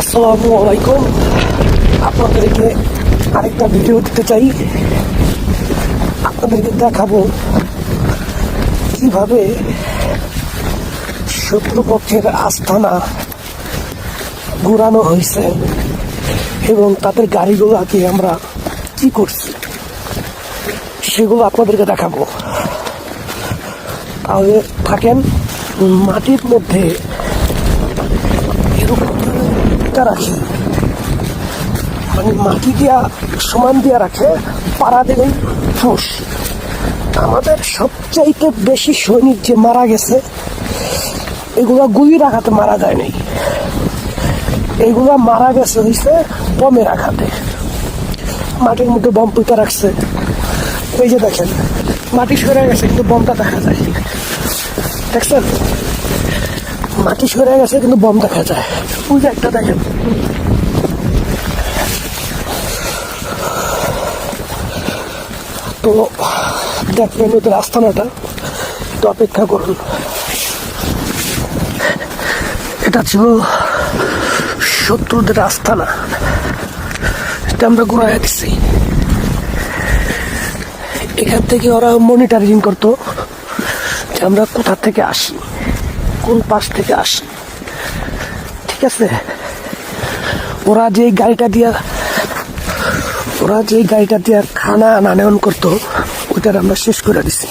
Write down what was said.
আসসালামু আলাইকুম। আপনাদেরকে আরেকটা ভিডিও দিতে চাই। আপনাদেরকে দেখাবো কীভাবে শত্রুপক্ষের আস্থানা ঘুরানো হয়েছে এবং তাদের গাড়িগুলোকে আমরা কি করছি, সেগুলো আপনাদেরকে দেখাবো। তাহলে থাকেন, মাটির মধ্যে ইটা রাখে। মানে মাটি দিয়া, সমান দিয়া রাখে, পাড়া দেবেন ফুস আমাদের সবচাইতে বেশি সৈনিক যে মারা গেছে, এগুলা গুলির আঘাতে মারা যায় নাই। এগুলা মারা গেছে হইছে বমের আঘাতে। মাটির মধ্যে বম পুঁতে রাখছে। এই যে দেখেন, মাটি সরে গেছে, কিন্তু বমটা দেখা যায়। দেখছেন? মাটি সরে গেছে, কিন্তু বম দেখা যায়। ওই একটা দেখেন। তো দেখবেন ওদের আস্থানাটা একটু অপেক্ষা করুন। এটা ছিল শত্রুদের আস্থানা এটা আমরা ঘুরাই দিচ্ছি এখান থেকে ওরা মনিটরিং করতো যে আমরা কোথা থেকে আসি। কোন পাশ থেকে আসে। ঠিক আছে? ওরা যে গাড়িটা দিয়া ওরা যে গাড়িটা দিয়া খানা আনায়ন করতো, ওইটার আমরা শেষ করে দিছি।